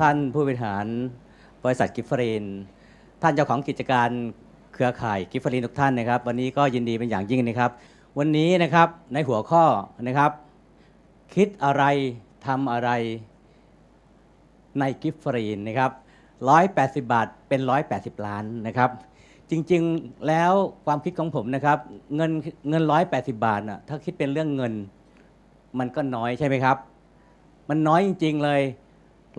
ท่านผู้บริหารบริษัทกิฟฟรีนท่านเจ้าของกิจการเครือข่ายกิฟฟรีนทุกท่านนะครับ วันนี้ก็ยินดีเป็นอย่างยิ่งนะครับ วันนี้นะครับในหัวข้อนะครับ คิดอะไรทำอะไรในกิฟฟรีนนะครับ180 บาทเป็น 180 ล้านนะครับ จริงๆแล้วความคิดของผมนะครับ เงินเงิน 180 บาทน่ะถ้าคิดเป็นเรื่องเงิน มันก็น้อยใช่ไหมครับ มันน้อยจริง ๆ เลย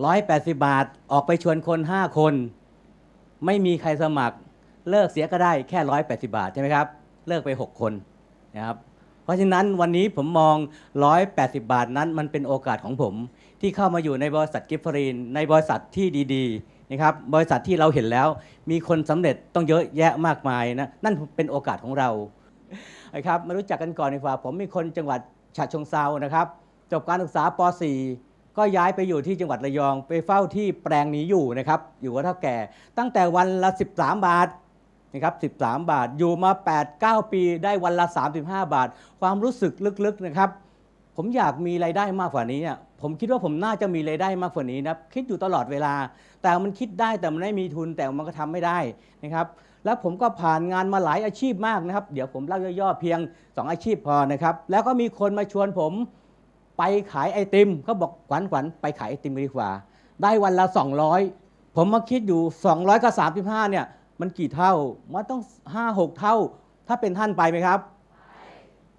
180 บาทออกไปชวนคน 5 คน ไม่มีใครสมัคร เลิกเสียก็ได้แค่ 180 บาทใช่ไหมครับ เลิกไป 6 คนนะครับเพราะฉะนั้นวันนี้ผมมอง 180 บาทนั้นมันเป็นโอกาสของผม ที่เข้ามาอยู่ในบริษัทกิฟฟรีน ในบริษัทที่ดีๆนะครับบริษัทที่เราเห็นแล้ว มีคนสำเร็จต้องเยอะแยะมากมายนะนั่นเป็นโอกาสของเรานะครับมารู้จักกันก่อนดีกว่าผมมีคนจังหวัดฉะเชิงเซานะครับ จบการศึกษาป .4 ก็ย้ายไปอยู่ที่จังหวัดระยองไปเฝ้าที่แปลงนี้อยู่นะครับ อยู่กับเท่าแก่ ตั้งแต่วันละ 13 บาทนะครับ13 บาทอยู่มา 8-9 ปีได้วันละ 35 บาท ความรู้สึกลึกๆนะครับ ผมอยากมีรายได้มากกว่านี้อะผมคิดว่าผมน่าจะมีรายได้มากกว่านี้นะคิดอยู่ตลอดเวลา แต่มันคิดได้แต่มันไม่มีทุนแต่มันก็ทำไม่ได้นะครับ แล้วผมก็ผ่านงานมาหลายอาชีพมากนะครับ เดี๋ยวผมเล่าย่อๆเพียง 2 อาชีพพอนะครับ แล้วก็มีคนมาชวนผม ไปขายไอติมเขาบอกขวัญขวัญไปขายไอติมดีกว่า ได้วันละ200 ผมมาคิดอยู่ 200กับ35เนี่ย มันกี่เท่ามันต้อง 5 6 เท่า ถ้าเป็นท่านไปไหมครับ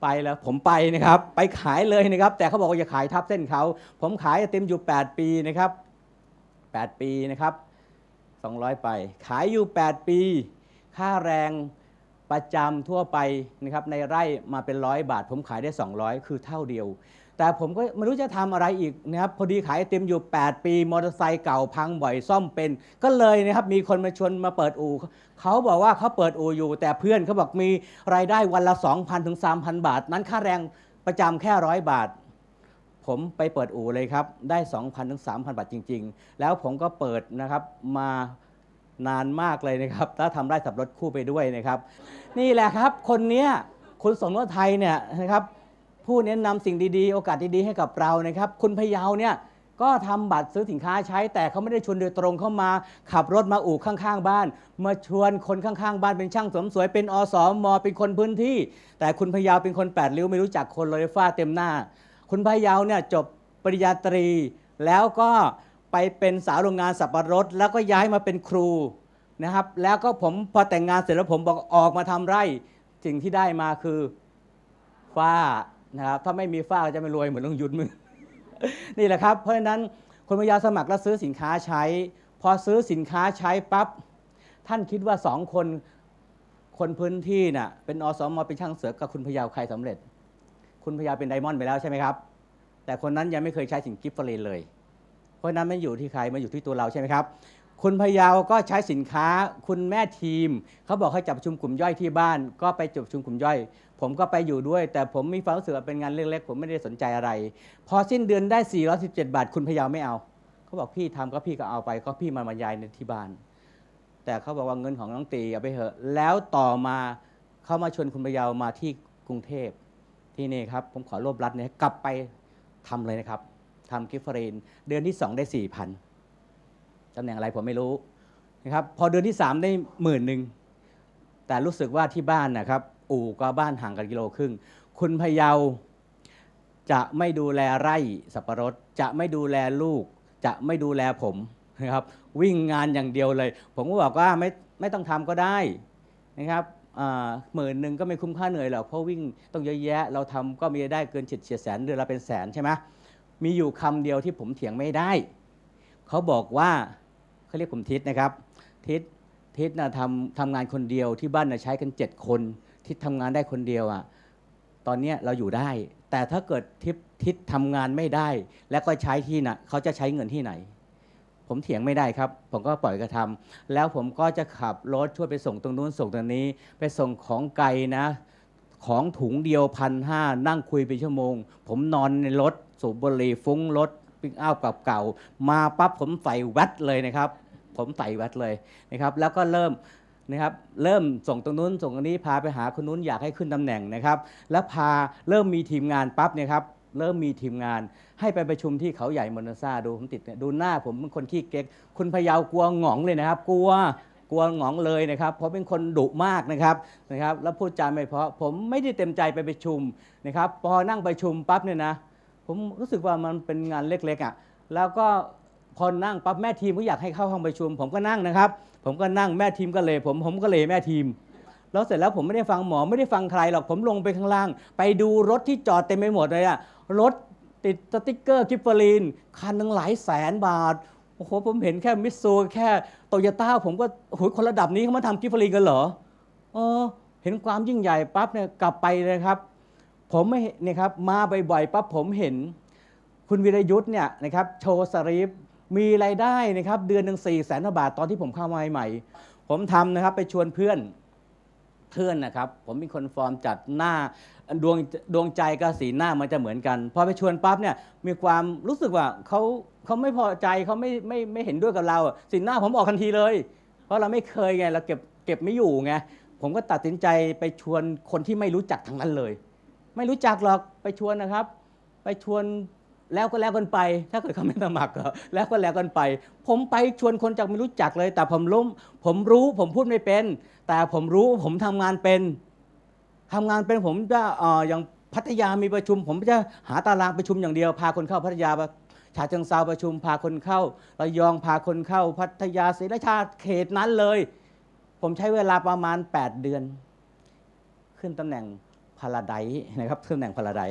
ไปแล้วผมไปนะครับ ไปขายเลยนะครับ แต่เขาบอกว่าอย่าขายทับเส้นเขาผมขายไอติมอยู่ 8 ปีนะครับ 8 ปีนะครับ 200 ไป ขายอยู่ 8 ปี ค่าแรงประจำทั่วไปนะครับในไร่มาเป็นร้อยบาท ผมขายได้ 200 คือเท่าเดียว แต่ผมก็ไม่รู้จะทำอะไรอีกนะครับพอดีขายไอติมอยู่ 8 ปีมอเตอร์ไซค์เก่าพังบ่อยซ่อมเป็น ก็เลยนะครับมีคนมาชวนมาเปิดอู่เขาบอกว่าเขาเปิดอู่อยู่ แต่เพื่อนเขาบอกมีรายได้วันละ 2,000ถึง3,000 บาท นั้นค่าแรงประจำแค่ร้อยบาท ผมไปเปิดอู่เลยครับ ได้ 2,000ถึง3,000 บาทจริง ๆ แล้วผมก็เปิดนะครับมานานมากเลยนะครับแล้วทำไร่สับรถคู่ไปด้วยนะครับ นี่แหละครับ คนเนี้ยคุณสมรไทยเนี่ยนะครับ ผู้แนะนำสิ่งดีๆ โอกาสดีๆให้กับเรานะครับคุณพยาเนี่ยก็ทำบัตรซื้อสินค้าใช้ แต่เขาไม่ได้ชวนโดยตรงเข้ามา ขับรถมาอู่ข้างๆ บ้าน มาชวนคนข้างๆ บ้านเป็นช่างเสริมสวยเป็นอสมเป็นคนพื้นที่ แต่คุณพยาเป็นคนแปดริ้วไม่รู้จักคนเลยฟ้าเต็มหน้า คุณพยาเนี่ยจบปริญญาตรี แล้วก็ไปเป็นสาวโรงงานสับปะรด แล้วก็ย้ายมาเป็นครูนะครับ แล้วก็ผมพอแต่งงานเสร็จแล้วผมบอกออกมาทำไร่สิ่งที่ได้มาคือฝ้า นะครับถ้าไม่มีฝ้าก็จะไม่รวยเหมือนลุงยุทธมึงนี่แหละครับเพราะฉะนั้นคนพยาสมัครแล้วซื้อสินค้าใช้ พอซื้อสินค้าใช้ปั๊บท่านคิดว่าสองคนคนพื้นที่น่ะเป็นอสมเป็นช่างเสือกับคุณพยาใครสำเร็จ คุณพยาเป็นไดมอนด์ไปแล้วใช่ไหมครับ แต่คนนั้นยังไม่เคยใช้สินกิฟต์เฟรนเลย เพราะฉะนั้นไม่อยู่ที่ใครมาอยู่ที่ตัวเราใช่ไหมครับ คุณพยาวก็ใช้สินค้า คุณแม่ทีม เขาบอกให้จับประชุมกลุ่มย่อยที่บ้าน ก็ไปจับประชุมกลุ่มย่อย ผมก็ไปอยู่ด้วย แต่ผมมีความรู้สึกว่าเป็นงานเล็กๆผมไม่ได้สนใจอะไร พอสิ้นเดือนได้ 417 บาท คุณพยาวไม่เอา เขาบอกพี่ทำก็พี่ก็เอาไป ก็พี่มาบรรยายในที่บ้าน แต่เขาบอกว่าเงินของน้องตีเอาไปเถอะ แล้วต่อมาเขามาชวนคุณพยาวมาที่กรุงเทพที่นี่ครับ ผมขอรวบรัดเนี่ยกลับไปทำเลยนะครับทำกิฟต์เฟรนเดือนที่สองได้สี่พัน ตำแหน่งอะไรผมไม่รู้นะครับพอเดือนที่ 3 ได้หมื่นหนึ่งแต่รู้สึกว่าที่บ้านนะครับ อู่ก็บ้านห่างกันกิโลครึ่ง คุณพยาจะไม่ดูแลไร่สับปะรด จะไม่ดูแลลูก จะไม่ดูแลผมนะครับวิ่งงานอย่างเดียวเลย ผมก็บอกว่าไม่ไม่ต้องทำก็ได้นะครับหมื่นหนึ่งก็ไม่คุ้มค่าเหนื่อยหรอกเพราะวิ่งต้องเยอะแยะ เราทำก็มีได้เกินเฉียดเฉียดแสนเดือนละเป็นแสนใช่ไหมมีอยู่คำเดียวที่ผมเถียงไม่ได้ เขาบอกว่า เขาเรียกผมทิศนะครับ ทิศทิศนะทำทำงานคนเดียวที่บ้านนะใช้กันเจ็ดคน ทิศทำงานได้คนเดียวอะตอนนี้เราอยู่ได้ แต่ถ้าเกิดทิศทิศทำงานไม่ได้ แล้วก็ใช้ที่น่ะเขาจะใช้เงินที่ไหน ผมเถียงไม่ได้ครับ ผมก็ปล่อยกระทำแล้วผมก็จะขับรถช่วยไปส่งตรงนู้นส่งตรงนี้ ไปส่งของไกลนะ ของถุงเดียวพันห้านั่งคุยไปชั่วโมง ผมนอนในรถสูบบุหรี่ฟุ้งรถปิกอัพเก่าๆมาปั๊บผมใส่แวดเลยนะครับ ผมใส่แวดเลยนะครับ แล้วก็เริ่มนะครับเริ่มส่งตรงนู้นส่งตรงนี้พาไปหาคนนู้นอยากให้ขึ้นตำแหน่งนะครับ แล้วพาเริ่มมีทีมงานปั๊บเนี่ยครับเริ่มมีทีมงาน ให้ไปประชุมที่เขาใหญ่มอนาซาดูผมติดดูหน้าผมเป็นคนขี้เก๊กคุณพยาวกลัวหงองเลยนะครับ กลัวกลัวหงองเลยนะครับ เพราะเป็นคนดุมากนะครับนะครับแล้วพูดจาไม่เพราะผมไม่ได้เต็มใจไปประชุมนะครับพอนั่งประชุมปั๊บเนี่ยนะผมรู้สึกว่ามันเป็นงานเล็กๆอะแล้วก็ พอนั่งปั๊บแม่ทีมก็อยากให้เข้าห้องประชุม ผมก็นั่งนะครับ ผมก็นั่งแม่ทีมก็เลยผมผมก็เลยแม่ทีม แล้วเสร็จแล้วผมไม่ได้ฟังหมอไม่ได้ฟังใครหรอกผมลงไปข้างล่าง ไปดูรถที่จอดเต็มไปหมดเลยอะรถติดสติ๊กเกอร์กิฟเฟอรีนคันหนึงหลายแสนบาทโอ้โหผมเห็นแค่มิสซูแค่โตโยต้าผมก็โอ้โหคนระดับนี้เขามาทำกิฟเฟอรีนกันเหรอเออเห็นความยิ่งใหญ่ปั๊บเนี่ยกลับไปเลยครับ ผมไม่เนี่ยครับมาบ่อยๆปั๊บผมเห็น คุณวิรยุทธ์เนี่ยนะครับโชว์สรีฟ มีรายได้นะครับเดือนหนึ่งสี่แสนบาทตอนที่ผมเข้ามาใหม่ๆผมทำนะครับไปชวนเพื่อนเพื่อนนะครับ ผมเป็นคนฟอร์มจัดหน้าดวงดวงใจกับสีหน้ามันจะเหมือนกันพอไปชวนปั๊บเนี่ยมีความรู้สึกว่าเขาเขาไม่พอใจเขาไม่ไม่ไม่เห็นด้วยกับเรา สีหน้าผมออกทันทีเลย เพราะเราไม่เคยไงเราเก็บเก็บไม่อยู่ไงผมก็ตัดสินใจไปชวนคนที่ไม่รู้จักทั้งนั้นเลย ไม่รู้จักหรอกไปชวนนะครับ ไปชวน แล้วก็แล้วกันไป ถ้าเกิดเขาไม่สมัครก็แล้วก็แล้วกันไป ผมไปชวนคนจากไม่รู้จักเลย แต่ผมรู้ผมรู้ผมพูดไม่เป็น แต่ผมรู้ผมทำงานเป็นทำงานเป็นผมจะอออย่างพัทยามีประชุม ผมจะหาตารางประชุมอย่างเดียว พาคนเข้าพัทยาฉาเชิงเซาประชุม พาคนเข้าระยองพาคนเข้า พัทยาศรีราชาเขตนั้นเลย ผมใช้เวลาประมาณ 8 เดือน ขึ้นตำแหน่งพาราไดนะครับขึ้นตำแหน่งพาราได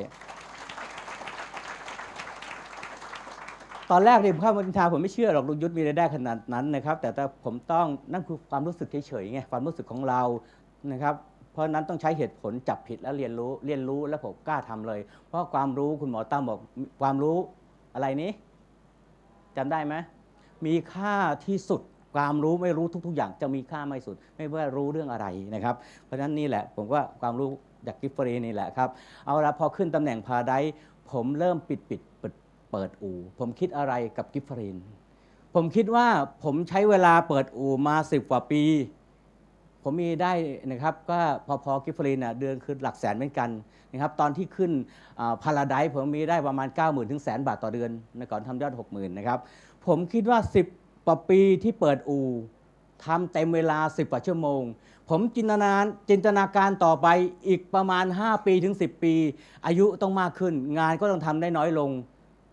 ตอนแรกเนี่ยผมเข้ามาบัญชาผมไม่เชื่อหรอกลุงยุทธมีรายได้ขนาดนั้นนะครับ แต่แต่ผมต้องนั่นคือความรู้สึกเฉยๆไงความรู้สึกของเรานะครับเพราะนั้นต้องใช้เหตุผลจับผิดแล้วเรียนรู้เรียนรู้แล้วผมกล้าทำเลย เพราะความรู้คุณหมอตั้มบอกความรู้อะไรนี้จำได้ไหมมีค่าที่สุดความรู้ไม่รู้ทุก ๆ อย่างจะมีค่าไม่สุด ไม่ว่ารู้เรื่องอะไรนะครับ เพราะฉะนั้นนี่แหละ ผมว่าความรู้จากกิฟฟรีนี่แหละครับ เอาละพอขึ้นตำแหน่งพาไดผมเริ่มปิดปิดเปิด เปิดอู่ ผมคิดอะไรกับกิฟฟรีนผมคิดว่าผมใช้เวลาเปิดอู่มาสิบกว่าปี ผมมีได้นะครับก็พอพอกิฟฟรีนน่ะเดือนคือหลักแสนเหมือนกันนะครับตอนที่ขึ้นพาราไดผมมีได้ประมาณ 9 0,000ถึงแสนบาทต่อเดือนนะก่อนทำยอด 60,000นะครับผมคิดว่า 10กว่าปีที่เปิดอู่ทำเต็มเวลา 10กว่าชั่วโมง ผมจินตนาจินตนาการต่อไปอีกประมาณ 5 ปีถึง 10 ปี อายุต้องมากขึ้น งานก็ต้องทำได้น้อยลง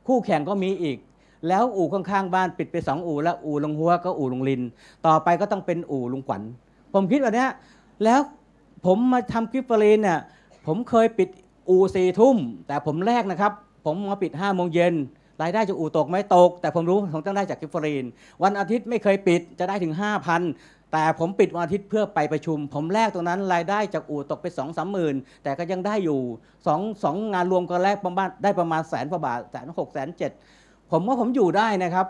คู่แข่งก็มีอีก แล้วอู่ข้างๆบ้านปิดไปสองอู่แล้วอู่ลงหัวก็อู่ลงลิน ต่อไปก็ต้องเป็นอู่ลงขวัญผมคิดแบบเนี้แล้วผมมาทำกิฟต์เฟรนเนี่ยผมเคยปิดอู่สี่ทุ่ม แต่ผมแรกนะครับ ผมมาปิด5้าโมงเย็นรายได้จากอู่ตกไหมตก แต่ผมรู้ผมต้องได้จากกิฟต์เฟรนวันอาทิตย์ไม่เคยปิดจะได้ถึง 5,000 แต่ผมปิดวันอาทิตย์เพื่อไปประชุม ผมแลกตรงนั้นรายได้จากอู่ตกไป2องสามหมื่นแต่ก็ยังได้อยู่สองสองงานรวมก็แลกประมาณได้ประมาณแสนกว่าบาทแสนหกแสนเจ็ดผมว่าผมอยู่ได้นะครับ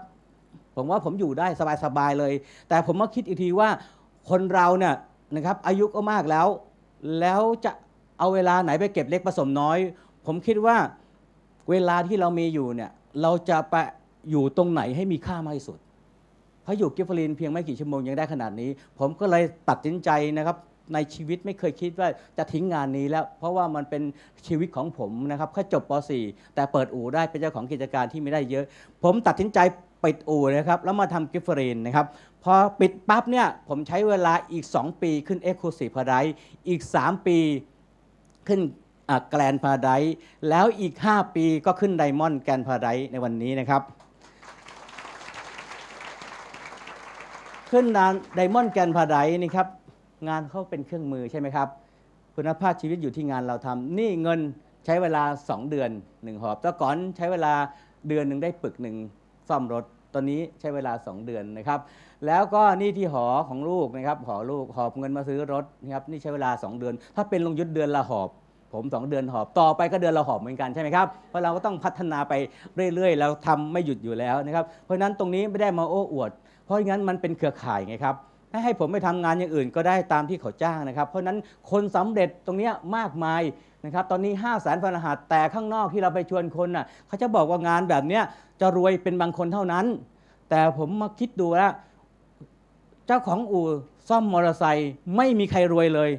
ผมว่าผมอยู่ได้สบายๆเลย แต่ผมมาคิดอีกทีว่าคนเราเนี่ยนะครับอายุก็มากแล้ว แล้วจะเอาเวลาไหนไปเก็บเล็กผสมน้อย ผมคิดว่าเวลาที่เรามีอยู่เนี่ยเราจะไปอยู่ตรงไหนให้มีค่ามากที่สุด เพราอยู่กิฟฟลินเพียงไม่กี่ชั่วโมงยังได้ขนาดนี้ ผมก็เลยตัดสินใจนะครับในชีวิตไม่เคยคิดว่าจะทิ้งงานนี้แล้ว เพราะว่ามันเป็นชีวิตของผมนะครับแค่จบป .4 แต่เปิดอู่ได้เป็นเจ้าของกิจการที่ไม่ได้เยอะ ผมตัดสินใจปิดอู่นะครับแล้วมาทำกิฟฟรีนนะครับพอปิดปั๊บเนี่ยผมใช้เวลาอีก 2 ปีขึ้น e x c l u s i v e Paradise อีก 3 ปีขึ้นแกรนพาราไดแล้วอีก 5 ปีก็ขึ้นไดมอนด์แกรนพาราไดในวันนี้นะครับ ขึ้นนานไดมอนด์แกนพาไดนี่ครับงานเขาเป็นเครื่องมือใช่ไหมครับ คุณภาพชีวิตอยู่ที่งานเราทำนี่เงินใช้เวลา 2 เดือน 1 หอบแต่ก่อนใช้เวลาเดือนหนึ่งได้ปึกหนึ่งซ่อมรถตอนนี้ใช้เวลา 2 เดือนนะครับ แล้วก็นี่ที่หอของลูกนะครับหอลูกหอบเงินมาซื้อรถนะครับนี่ใช้เวลา 2 เดือน ถ้าเป็นลงยุทธเดือนละหอบ ผม 2 เดือนหอบต่อไปก็เดือนละหอบเหมือนกันใช่ไหมครับเพราะเราก็ต้องพัฒนาไปเรื่อยๆ แล้วทำไม่หยุดอยู่แล้วนะครับเพราะฉะนั้นตรงนี้ไม่ได้มาโอ้อวด เพราะงั้นมันเป็นเครือข่ายไงครับให้ผมไปทำงานอย่างอื่นก็ได้ตามที่เขาจ้างนะครับ เพราะนั้นคนสำเร็จตรงนี้มากมายนะครับ ตอนนี้ 5 0 0แสนพันรหัสแต่ข้างนอกที่เราไปชวนคนน่ะเขาจะบอกว่างานแบบนี้จะรวยเป็นบางคนเท่านั้น แต่ผมมาคิดดูแล้ว เจ้าของอู่ซ่อมมอเตอร์ไซค์ไม่มีใครรวยเลย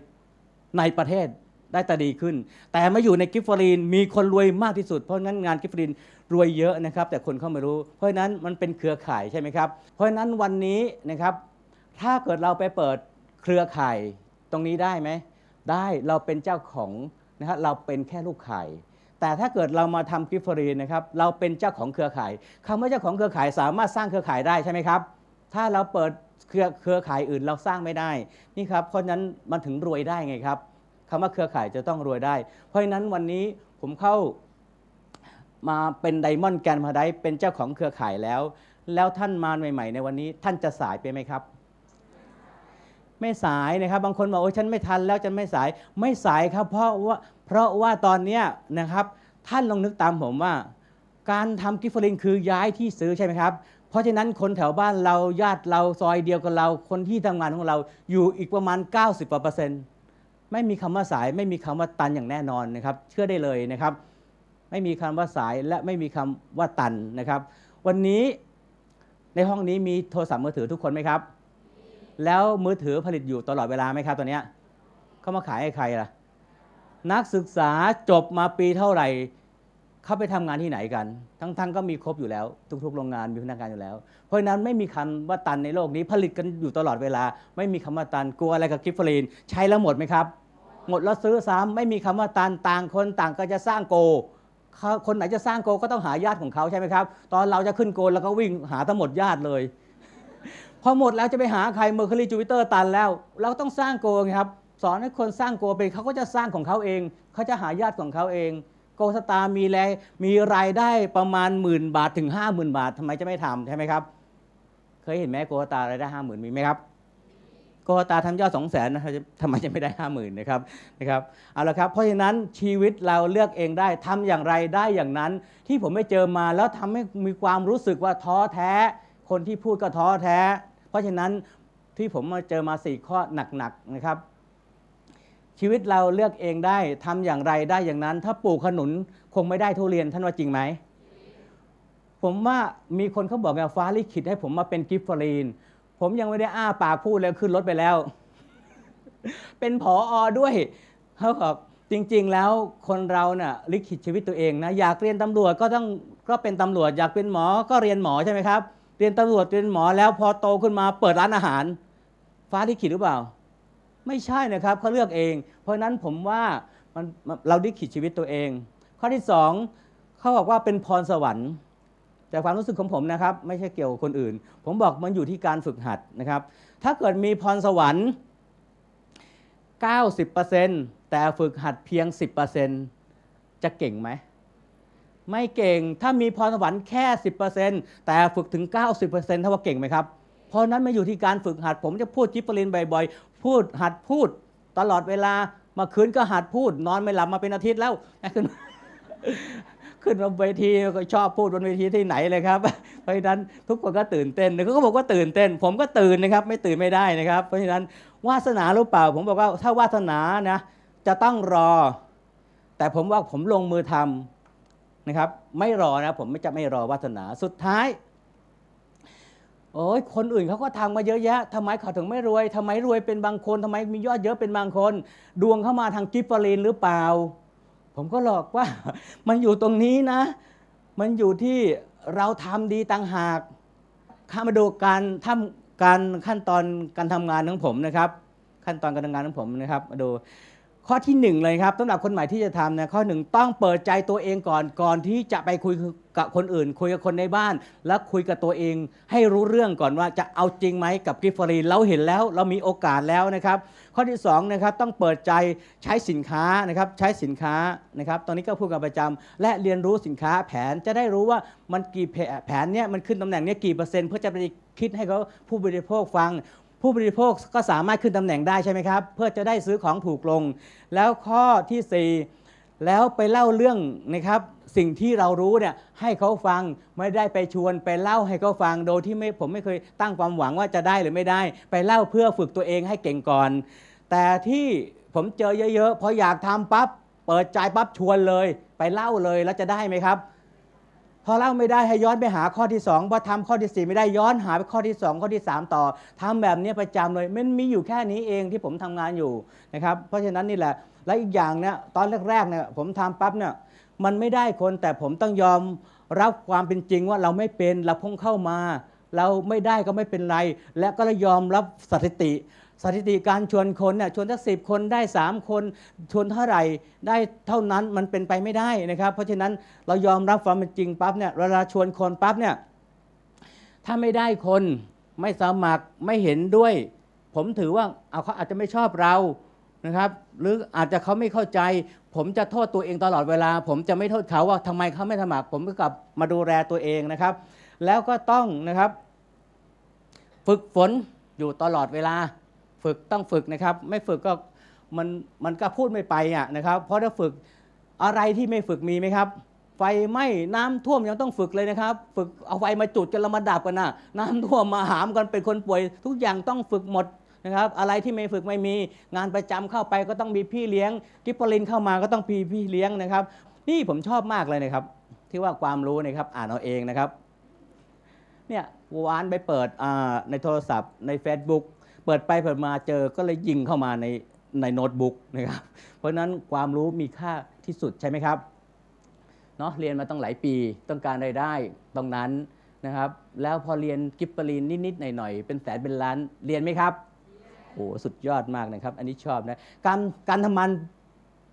ในประเทศได้แต่ดีขึ้น แต่มาอยู่ในกิฟฟรีนมีคนรวยมากที่สุด เพราะงั้นงานกิฟฟรีน รวยเยอะนะครับ แต่คนเขาไม่รู้ เพราะนั้นมันเป็นเครือข่ายใช่ไหมครับ เพราะนั้นวันนี้นะครับ ถ้าเกิดเราไปเปิดเครือข่ายตรงนี้ได้ไหมได้เราเป็นเจ้าของนะครับเราเป็นแค่ลูกข่าย แต่ถ้าเกิดเรามาทำกิฟฟรีนนะครับ เราเป็นเจ้าของเครือข่ายคำว่าเจ้าของเครือข่ายสามารถสร้างเครือข่ายได้ใช่ไหมครับ ถ้าเราเปิดเครือเครือข่ายอื่นเราสร้างไม่ได้นี่ครับเพราะฉะนั้นมันถึงรวยได้ไงครับคำว่าเครือข่ายจะต้องรวยได้ เพราะฉะนั้นวันนี้ผมเข้า มาเป็นไดมอนด์แกนพาไดเป็นเจ้าของเครือข่ายแล้ว แล้วท่านมาใหม่ ๆ ในวันนี้ท่านจะสายไปไหมครับ ไม่สายนะครับบางคนบอกโอ้ฉันไม่ทันแล้วฉันไม่สายไม่สายครับ เพราะว่าเพราะว่าตอนนี้นะครับ ท่านลองนึกตามผมว่า การทำกิฟต์ฟลินคือย้ายที่ซื้อใช่ไหมครับเพราะฉะนั้นคนแถวบ้านเราญาติเราซอยเดียวกับเรา คนที่ทำงานของเราอยู่อีกประมาณ 90กว่าเปอร์เซ็นต์ไม่มีคำว่าสายไม่มีคำว่าตันอย่างแน่นอนนะครับ เชื่อได้เลยนะครับ ไม่มีคำว่าสายและไม่มีคำว่าตันนะครับ วันนี้ในห้องนี้มีโทรศัพท์มือถือทุกคนไหมครับ แล้วมือถือผลิตอยู่ตลอดเวลาไหมครับตอนนี้เขามาขายให้ใครล่ะ นักศึกษาจบมาปีเท่าไหร่เขาไปทำงานที่ไหนกัน ทั้งๆ ก็มีครบอยู่แล้ว ทุกๆ โรงงานมีพนักงานอยู่แล้ว เพราะฉะนั้นไม่มีคำว่าตันในโลกนี้ผลิตกันอยู่ตลอดเวลา ไม่มีคำว่าตันกลัวอะไรกับกิฟฟรีนใช้แล้วหมดไหมครับ หมดแล้วซื้อซ้ำไม่มีคำว่าตันต่างคนต่างก็จะสร้างโก คนไหนจะสร้างโกก็ต้องหาญาติของเขาใช่ไหมครับ ตอนเราจะขึ้นโกเราก็วิ่งหาทั้งหมดญาติเลย พอหมดแล้วจะไปหาใครเมอร์คิวรีจูปิเตอร์ตันแล้ว เราต้องสร้างโกไงครับสอนให้คนสร้างโกเป็นเขาก็จะสร้างของเขาเอง เขาจะหาญาติของเขาเอง โกสตามีแรงมีรายได้ประมาณหมื่นบาทถึงห้าหมื่นบาททำไมจะไม่ทำใช่ไหมครับ เคยเห็นไหมโกสตารายได้ห้าหมื่นมีไหมครับ กสตาทำยอดสองแสนนะครับทำไมจะไม่ได้ห้าหมื่นนะครับนะครับเอาละครับเพราะฉะนั้นชีวิตเราเลือกเองได้ทำอย่างไรได้อย่างนั้น ที่ผมไม่เจอมาแล้วทำให้มีความรู้สึกว่าท้อแท้ คนที่พูดก็ท้อแท้ เพราะฉะนั้นที่ผมมาเจอมาสี่ข้อหนักๆนะครับ ชีวิตเราเลือกเองได้ทำอย่างไรได้อย่างนั้น ถ้าปลูกขนุนคงไม่ได้ทุเรียนท่านว่าจริงไหมผมว่ามีคนเขาบอกไงฟ้าลิขิตให้ผมมาเป็นกิฟฟรีน ผมยังไม่ได้อ้าปากพูดเลยขึ้นรถไปแล้ว เป็นผออด้วยเขาบอกจริง ๆ แล้วคนเราเน่ะลิขิตชีวิตตัวเองนะอยากเรียนตำรวจก็ต้องก็เป็นตำรวจอยากเป็นหมอก็เรียนหมอใช่ไหมครับ เรียนตำรวจเรียนหมอแล้วพอโตขึ้นมาเปิดร้านอาหาร ฟ้าลิขิตหรือเปล่า ไม่ใช่นะครับเขาเลือกเอง เพราะนั้นผมว่ามันมันเราลิขิตชีวิตตัวเอง ข้อที่สองเขาบอกว่าเป็นพรสวรรค์ แต่ความรู้สึกของผมนะครับ ไม่ใช่เกี่ยวกับคนอื่น ผมบอกมันอยู่ที่การฝึกหัดนะครับ ถ้าเกิดมีพรสวรรค์ 90%แต่ฝึกหัดเพียง 10%จะเก่งไหม ไม่เก่งถ้ามีพรสวรรค์แค่ 10%แต่ฝึกถึง 90%ถ้าว่าเก่งไหมครับ เพราะนั้นม่อยู่ที่การฝึกหัด ผมจะพูดจิปปรินบ่อยๆ พูดหัดพูดตลอดเวลามาคืนก็หัดพูด นอนไม่หลับมาเป็นอาทิตย์แล้วขึ้น ขึ้นบนเวทีก็ชอบพูดบนเวทีที่ไหนเลยครับ เพราะฉะนั้นทุกคนก็ตื่นเต้นเขาก็บอกว่าตื่นเต้น ผมก็ตื่นนะครับ ไม่ตื่นไม่ได้นะครับ เพราะฉะนั้นวาสนาหรือเปล่า ผมบอกว่าถ้าวาสนานะจะต้องรอ แต่ผมว่าผมลงมือทำนะครับ ไม่รอนะผมไม่จะไม่รอวาสนาสุดท้ายโอ้ยคนอื่นเขาก็ทำมาเยอะแยะทำไมเขาถึงไม่รวยทำไมรวยเป็นบางคนทำไมมียอดเยอะเป็นบางคน ดวงเข้ามาทางกิฟฟรีนหรือเปล่า ผมก็หลอกว่ามันอยู่ตรงนี้นะ มันอยู่ที่เราทำดีต่างหากข้ามาดูการทำการขั้นตอนการทำงานของผมนะครับ ขั้นตอนการทำงานของผมนะครับ มาดู ข้อที่หนึ่งเลยครับสำหรับคนใหม่ที่จะทำนะข้อหนึ่งต้องเปิดใจตัวเองก่อนก่อนที่จะไปคุยกับคนอื่น คุยกับคนในบ้าน แล้วคุยกับตัวเอง ให้รู้เรื่องก่อนว่าจะเอาจริงไหมกับกิฟฟรีเราเห็นแล้วเรามีโอกาสแล้วนะครับ ข้อที่สองนะครับต้องเปิดใจใช้สินค้านะครับใช้สินค้านะครับ ตอนนี้ก็พูดกันประจำและเรียนรู้สินค้าแผนจะได้รู้ว่ามันกี่แผแผนเนี้ยมันขึ้นตำแหน่งเนี้ยกี่เปอร์เซ็นต์เพื่อจะไปคิดให้เขาผู้บริโภคฟัง ผู้บริโภคก็สามารถขึ้นตำแหน่งได้ใช่ไหมครับ เพื่อจะได้ซื้อของถูกลง แล้วข้อทีสี่ 4 แล้วไปเล่าเรื่องนะครับสิ่งที่เรารู้เนี่ยให้เขาฟังไม่ได้ไปชวนไปเล่าให้เขาฟังโดยที่ไม่ผมไม่เคยตั้งความหวังว่าจะได้หรือไม่ได้ ไปเล่าเพื่อฝึกตัวเองให้เก่งก่อน แต่ที่ผมเจอเยอะๆพออยากทำปั๊บเปิดใจปั๊บชวนเลย ไปเล่าเลยแล้วจะได้ไหมครับ พอเล่าไม่ได้ให้ย้อนไปหาข้อที่2พอทำข้อที่4ไม่ได้ย้อนหาไปข้อที่2ข้อที่3ต่อทำแบบนี้ประจำเลยมันมีอยู่แค่นี้เองที่ผมทำงานอยู่นะครับ เพราะฉะนั้นนี่แหละและอีกอย่างเนี่ยตอนแรกๆเนี่ยผมทำปั๊บเนี่ยมันไม่ได้คนแต่ผมต้องยอมรับความเป็นจริงว่าเราไม่เป็นเราเพิ่งเข้ามา เราไม่ได้ก็ไม่เป็นไร และก็เลยยอมรับสถิติ สถิติการชวนคนเนี่ยชวนสักสิคนได้ 3 คน ชวนเท่าไหร่ได้เท่านั้นมันเป็นไปไม่ได้นะครับ เพราะฉะนั้นเรายอมรับความเป็นจริงปั๊บเนี่ยเวลาชวนคนปั๊บเนี่ยถ้าไม่ได้คนไม่สมัครไม่เห็นด้วย ผมถือว่าเอาเขาอาจจะไม่ชอบเรานะครับหรืออาจจะเขาไม่เข้าใจ ผมจะโทษตัวเองตลอดเวลา ผมจะไม่โทษเขาว่าทำไมเขาไม่สมัคร ผมก็กลับมาดูแลตัวเองนะครับ แล้วก็ต้องนะครับ ฝึกฝนอยู่ตลอดเวลา ฝึกต้องฝึกนะครับ ไม่ฝึกก็มันมันก็พูดไม่ไปอะนะครับ เพราะถ้าฝึกอะไรที่ไม่ฝึกมีไหมครับ ไฟไหม้น้ำท่วมยังต้องฝึกเลยนะครับ ฝึกเอาไฟมาจุดกันแล้วมาดับกันนะน้ำท่วมมาหามกันเป็นคนป่วย ทุกอย่างต้องฝึกหมดนะครับ อะไรที่ไม่ฝึกไม่มีงานประจำเข้าไปก็ต้องมีพี่เลี้ยงกิปปลินเข้ามาก็ต้องมีพี่เลี้ยงนะครับ นี่ผมชอบมากเลยนะครับ ที่ว่าความรู้นะครับอ่านเอาเองนะครับเนี่ยวานไปเปิดอ่าในโทรศัพท์ใน Facebook เปิดไปเปิดมาเจอก็เลยยิงเข้ามาในในโน้ตบุ๊กนะครับเพราะนั้นความรู้มีค่าที่สุดใช่ไหมครับเนาะเรียนมาตั้งหลายปีต้องการรายได้ตรงนั้นนะครับแล้วพอเรียนกิฟเปอรีนนิดๆหน่อยๆเป็นแสนเป็นล้านเรียนไหมครับโอ้สุดยอดมากนะครับ อันนี้ชอบนะการการทำมัน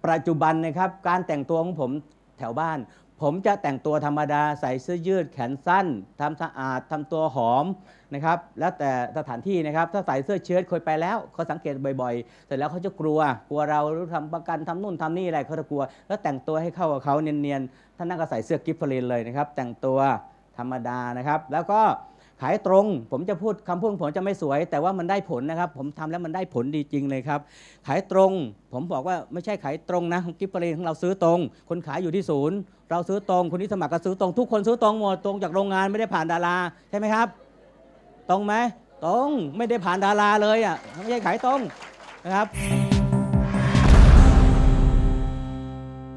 ปัจจุบันนะครับ การแต่งตัวของผมแถวบ้าน ผมจะแต่งตัวธรรมดาใส่เสื้อยืดแขนสั้นทำสะอาดทำตัวหอมนะครับแล้วแต่สถานที่นะครับถ้าใส่เสื้อเชิ้ตเคยไปแล้วเขาสังเกตบ่อยๆ เสร็จแล้วเขาจะกลัว กลัวเราทำประกันทำนู่นทำนี่อะไรเขาจะกลัว แล้วแต่งตัวให้เข้ากับเขาเนียนๆท่านนั่นก็ใส่เสื้อกิฟเฟอรีนเลยนะครับแต่งตัวธรรมดานะครับ แล้วก็ขายตรงผมจะพูดคำพูดผมจะไม่สวย แต่ว่ามันได้ผลนะครับ ผมทำแล้วมันได้ผลดีจริงเลยครับ ขายตรง ผมบอกว่าไม่ใช่ขายตรงนะกิฟเฟอรีนของเราซื้อตรง คนขายอยู่ที่ศูนย์ เราซื้อตรงคนนี้สมัครก็ซื้อตรงทุกคนซื้อตรงหมดตรงจากโรงงานไม่ได้ผ่านดาราใช่ไหมครับ ตรงไหมตรงไม่ได้ผ่านดาราเลยอะไม่ใช่ขายตรงนะครับ